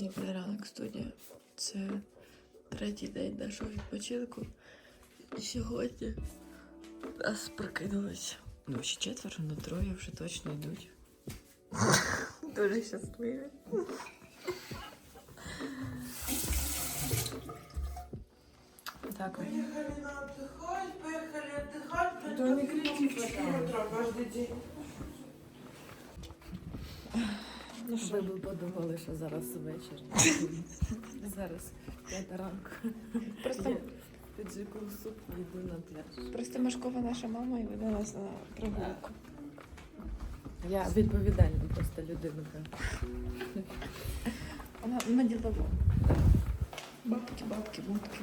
Добрий ранок, студія. Це третій день нашого відпочинку. І сьогодні нас прокинулось. Ну, ще четверо, але троє вже точно йдуть. Дуже щасливі. Так, ось. Поехали на отдыхать, поехали отдыхать. Да не кричи, утро каждый день. ну що, Ви б подумали, що зараз вечір. зараз п'ята ранку. просто, піджику в суп йду на пляж. просто Машкова наша мама і веде нас на прогулку. Я відповідальна просто людина. Вона на діловому. Бабки, бабки, будки.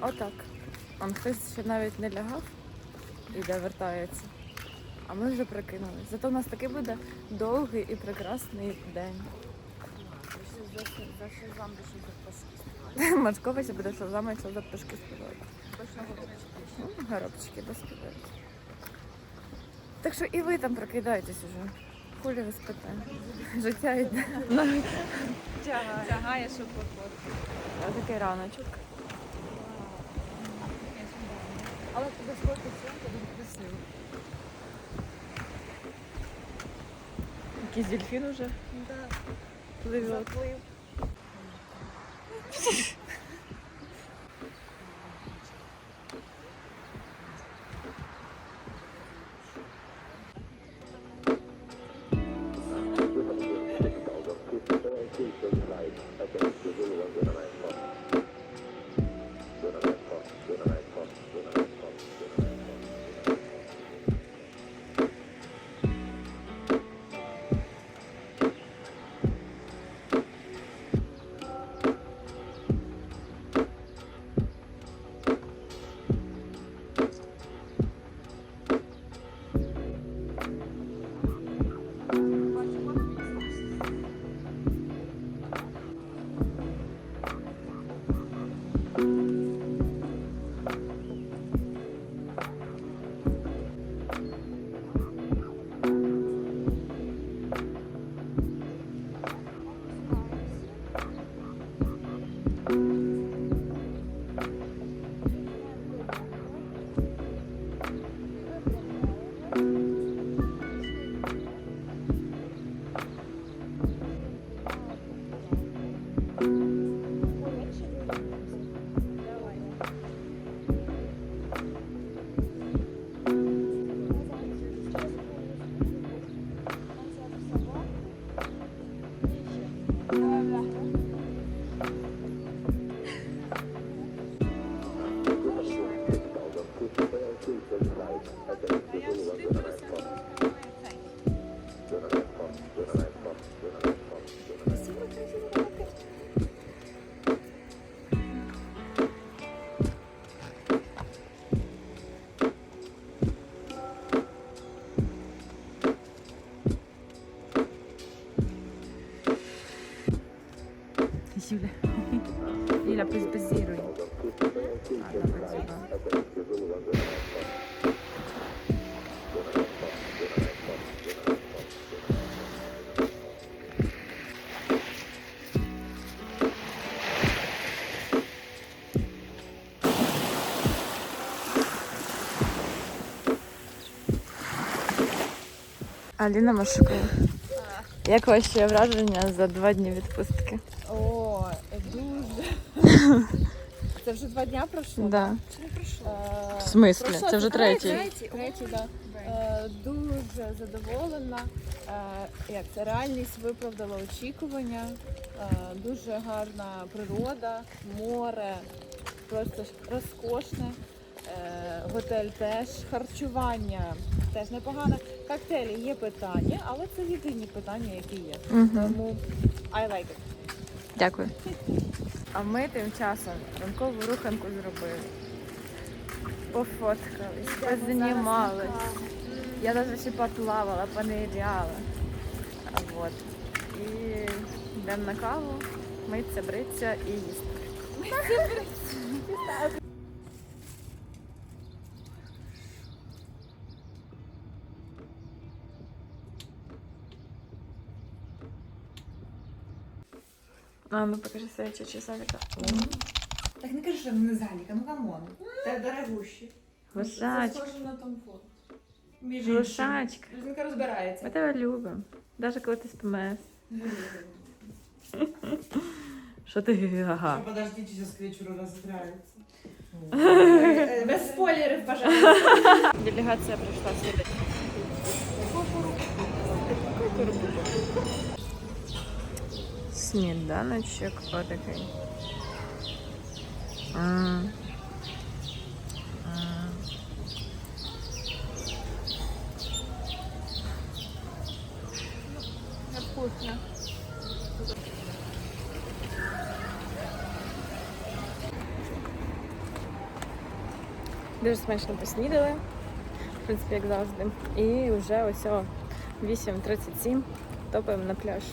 Отак. Он хтось ще навіть не лягав, іде вертається. А ми вже прикинулись. Зато у нас такий буде довгий і прекрасний день. Машкова ще буде що зами, якщо за пташки співають. Ну, Горобчики доспівають. Так що і ви там прокидаєтесь уже. Хулі ви спите. Життя йде. Тягає, щоб походити. Такий раночок. Але туди сходити сонце дуже красиво. Якийсь дельфін уже пливе. Заплив. Аліна Машукова. Як ваші враження за два дні відпустки? О, дуже. Це вже два дня пройшло? Да. Чи не пройшло? В смислі? Пройшло, Це вже третій. Третій, третій, да. Е, Дуже задоволена. Е, Як це реальність виправдала очікування. Е, Дуже гарна природа, море, просто розкошне. Е, Готель теж, харчування теж непогане. Коктейлі є питання, але це єдині питання, які є. Тому I like it. Дякую. А ми тим часом ранкову руханку зробили. Пофоткались, познімались. Я навіть ще поплавала, пониряла. Вот. І йдемо на каву, митися, бриться і їсти. А, ну покажи своє чечі Саліка. Так не кажи, що не заліка, ну камон. Це дорогущі. Лошачка. схоже на Том Форд. Між Лошачка. Жінка розбирається. Ми тебе любимо. Навіть коли ти ПМС. Що ти ага? Подождите, сейчас к вечеру разыграется. Без спойлерів, пожалуйста. Делегація прийшла сюди. Сніданочок отакий. М. М. Вкусно. Дуже смачно поснідали, в принципі, як завжди. І вже ось о 8.37 топаємо на пляж.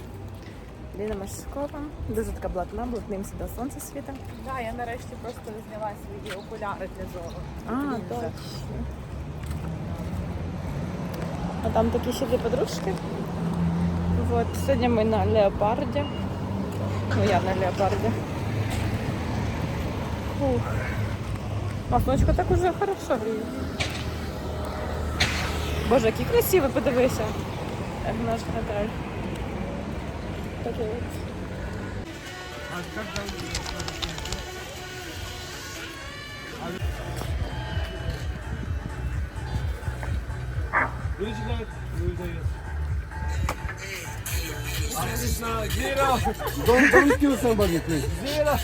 Ліна Машкова, дуже така блатна, блатнимся до сонця світа. Да, я нарешті просто зняла свої окуляри для зору. А, точно. А там такі ще дві подружки. Вот. Сьогодні ми на леопарді. Ну, я на леопарді. Фух. А так уже хорошо гріє. Боже, який красивий, подивися. Наш Наталь. pek evet. Zira. Don't don't give somebody, please. Zira.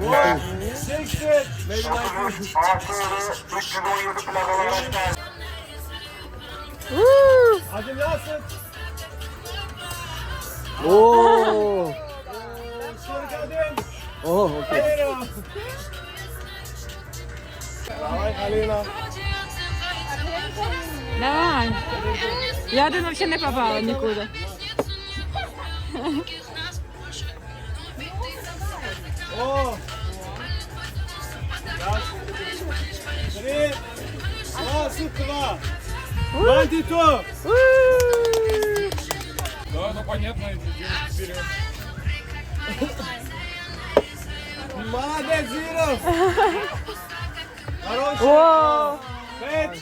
One, six, eight. Maybe like this. Woo! Hadi nasıl? Один. О, окей. Zero. Давай, Алина. Я один вообще не попала нікуди. О. Раз. Три. Два. Два. Да, ну понятно, идем вперед. Молодец, Зиров! Хороший! О, Пять!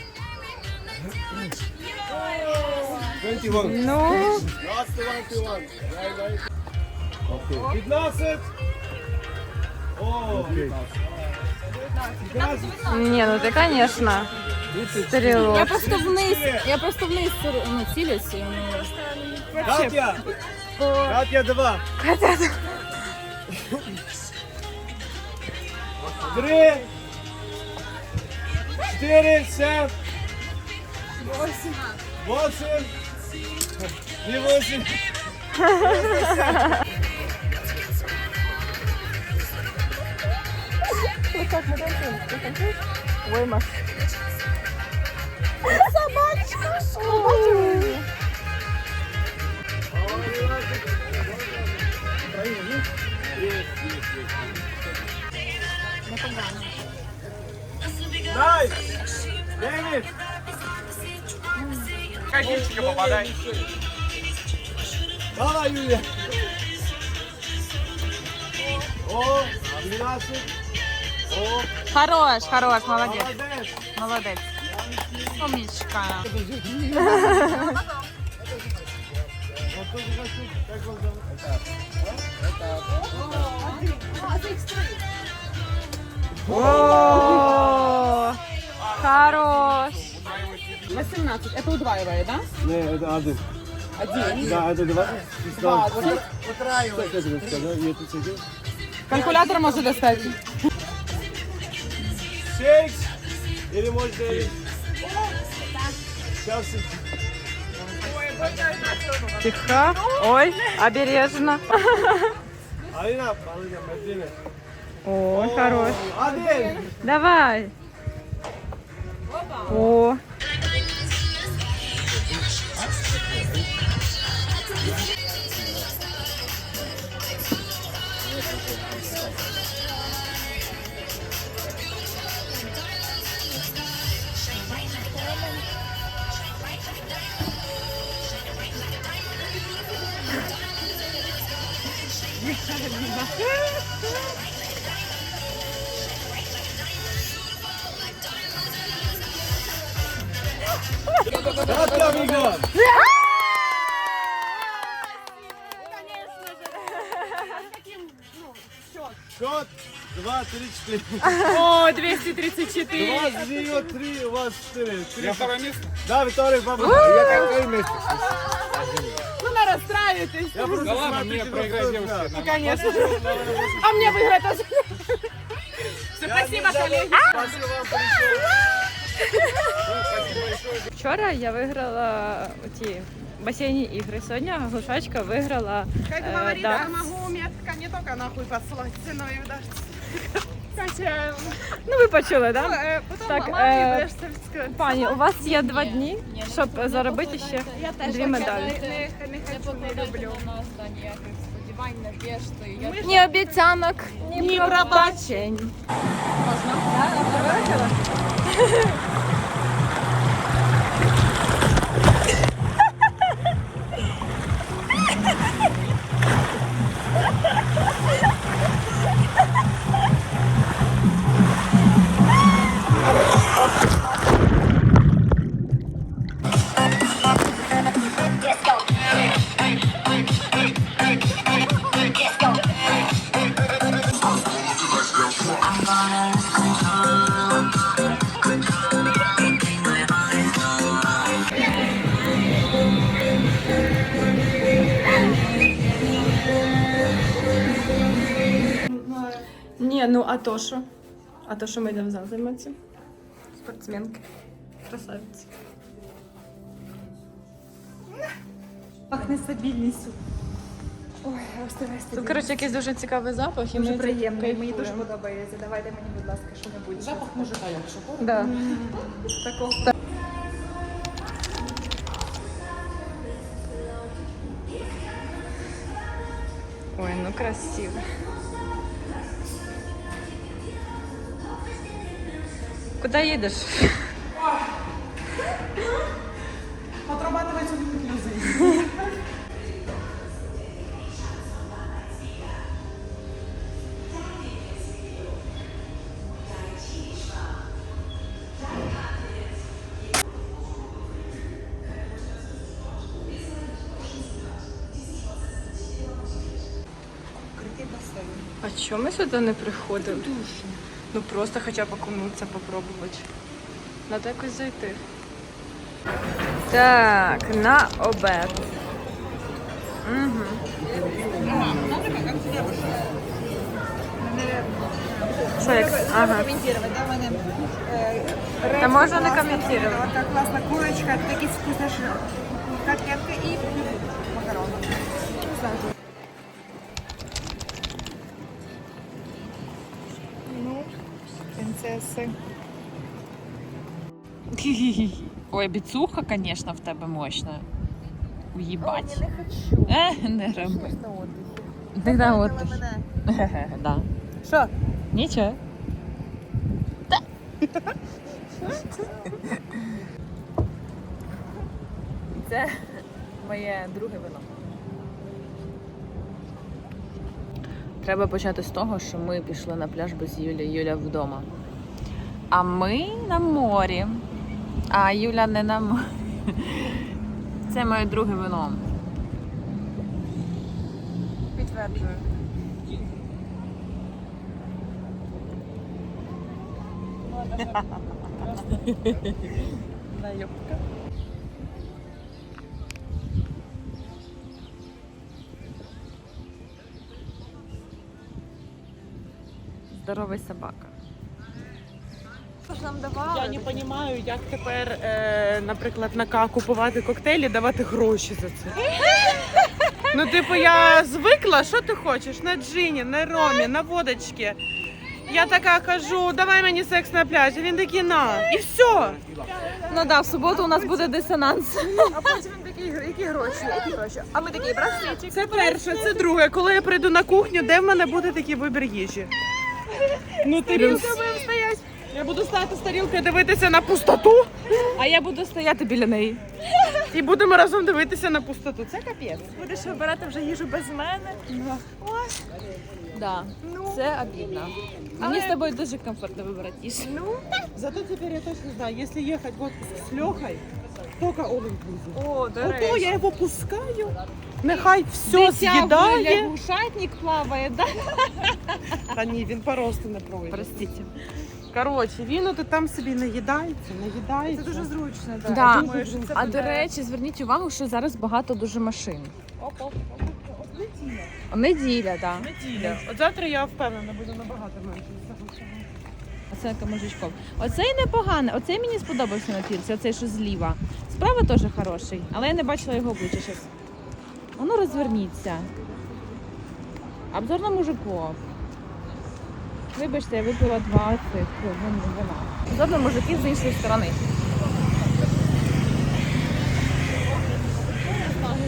21. ну. Last 21. Right, right. Okay. 15. О, 15. Не, ну ты, конечно. Я Стрелок. просто вниз, я просто вниз ну, цілюсь. і, ну, Катя! Катя, два. Три. Четыре, семь. Восемь. Восемь. И восемь. Ой, Маш. Найс. Девять. Козичка попадай. Давай, Юля. О, 12. О, Хорош, хорош, молодец. молодец. Молодец. помічка. О, хорош. 18. Это удваивает, да? Не, это один. Один? Да, это два. Два. Утраивает. Калькулятор можно достать. Шесть. Или может быть... Сейчас. Тихо. Ой, обережно. Алина, Алина, медленнее. О, хорош. Один. Давай. О. Счет 2, 3, 4. О, 234. У вас 0, 3, у вас 4. Я второе место. Да, Виктория, папа. Я какое место? Ну, не розстраюйтесь. Я просто Да ладно, смотрю, мне тебе проиграть кто девушке. знает. нормально. Конечно. А мне выиграть тоже. Все, спасибо, коллеги. Спасибо вам большое. Вчора я виграла ті басейні ігри. Сьогодні глушачка виграла. Как Э, говорит, да. я могу метка не только нахуй послать ценой удастся. Катя, Ну ви почули, ну. Да? э, потом Так, мама э, мне будешь сказать. Пані, у вас є два дні, щоб заробити ще дві медалі. Не, не хочу, не люблю. Ні обіцянок, ні пробачень. Ні, ну а то що? А то що ми йдемо в зал займатися? Спортсменки. Красавиці. Пахне стабільністю. Ой, Тут, коротше, якийсь дуже цікавий запах. і Дуже ми приємно, мені дуже кайфуємо. подобається. Давайте мені, будь ласка, що-небудь. Запах мужика, якщо Да. такого. Ой, ну красиво. Куда їдеш? Отрабатывать инклюзию. А чому ми сюди не приходили? Ну просто хоча б окунутися, попробувати. Надо якось зайти. Так, на обед. Угу. Що як? Ага. Коментувати, да, мене. Та можна не коментувати. Вот так класна курочка, такі вкусні котлетки і макарони. Принцеси. Ой, біцуха, конечно, в тебе мощна. Уїбать. Я не хочу. Е, не роби. На отдихі. От. Да. Що? Нічого. Це моє друге вино. Треба почати з того, що ми пішли на пляж без Юлі, Юля вдома. А ми на морі. А Юля не на морі. Це моє друге вино. Підтверджую. Здоровий собака. Я не розумію, як тепер, е, наприклад, на К купувати коктейлі, давати гроші за це. Ну, типу, я звикла, що ти хочеш? На джині, на ромі, на водочці. Я така кажу, давай мені секс на пляжі. Він такий на. І все. Ну да, в суботу у нас буде дисонанс. А потім він такий, які гроші, які гроші. А ми такі, браслетик. Це перше, це друге. Коли я прийду на кухню, де в мене буде такий вибір їжі? Ну, тарілка будемо стояти. Я буду стояти з тарілкою дивитися на пустоту. А я буду стояти біля неї. І будемо разом дивитися на пустоту. Це капець. Будеш вибирати вже їжу без мене. Ось. Да. Це обідно. Мені з тобою дуже комфортно вибирати їжу. Зато тепер я точно знаю, якщо їхати в отпуск з Льохою, тільки all inclusive. О, до Ото я його пускаю, нехай все з'їдає. Шатник плаває, да? Та ні, він просто не пройде. Простите. Коротше, він от там собі наїдається, наїдається. Це дуже зручно, да. Да. Думаю, що це А буде- до речі, зверніть увагу, що зараз багато дуже машин. Неділя, так. Неділя. От завтра я впевнена, буде набагато менше. цього. Оце камужичков. Оцей непоганий, оцей мені сподобався на тірці, оцей, що зліва. Справа теж хороший, але я не бачила його обличчя зараз. Воно розверніться. Обзор на мужиков. Вибачте, я випила два цих вин- вина. На мужиків з іншої сторони.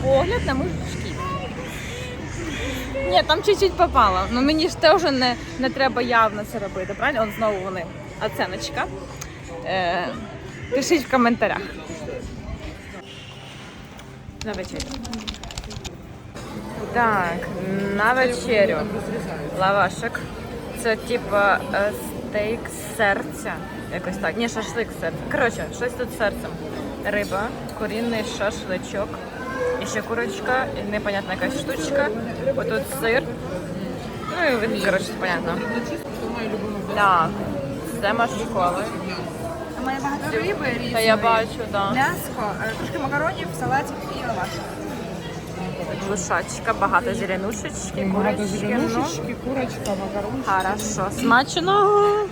Погляд на мужичків. Ні, там чуть-чуть попало. Ну мені ж теж не, не треба явно це робити, правильно? Он знову вони. Оценочка. Е, пишіть в коментарях. На вечерю. Так, на вечерю. Лавашик. Це типа е, стейк серця. Якось так. Ні, шашлик серця. Коротше, щось тут з серцем. Риба, курінний шашличок. І ще курочка, і непонятна якась штучка. Отут сир. Ну і він, коротше, понятно. Так, це машколи. Має багато риби різної. Та я бачу, так. М'яско, е, трошки макаронів, салатик і лаваш. Глушачка, багато зеленушечки, курочки. зеленушечки, курочка, макарончики. хорошо. Смачного.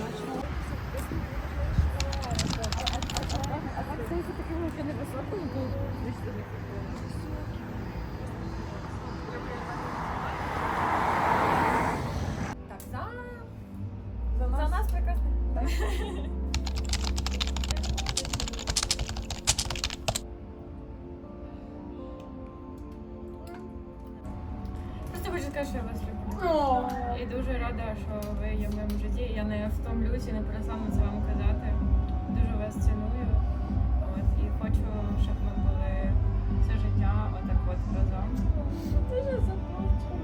Хочу сказати, що я вас люблю. І дуже рада, що ви є в моєму житті. Я не втомлюся, не перестану це вам казати. Дуже вас ціную. От, і хочу, щоб ми були все життя отак от разом. Дуже заплачу.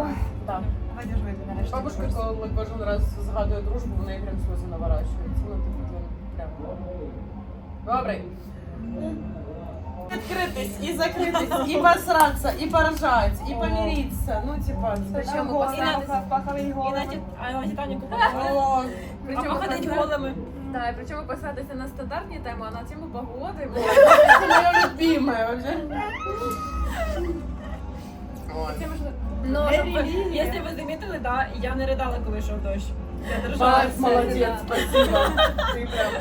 Вас як вместе вже. Бабушка, коли кожен раз згадує дружбу, в неї прям сльози наворачуються. Ну, типу, прям. Добре. Відкритись і закритись, і посраться, і поржать, і помиритися. Ну, типа, Причому на- пахали І на а на Титаніку О, голими. І причому посадити на стандартні теми, а на тему погоди. це моя любимая вообще. Ну, щоб ви, якщо ви замітили, да, я не ридала, коли йшов дощ. Я держалася. Молодець, спасибо. Ти прям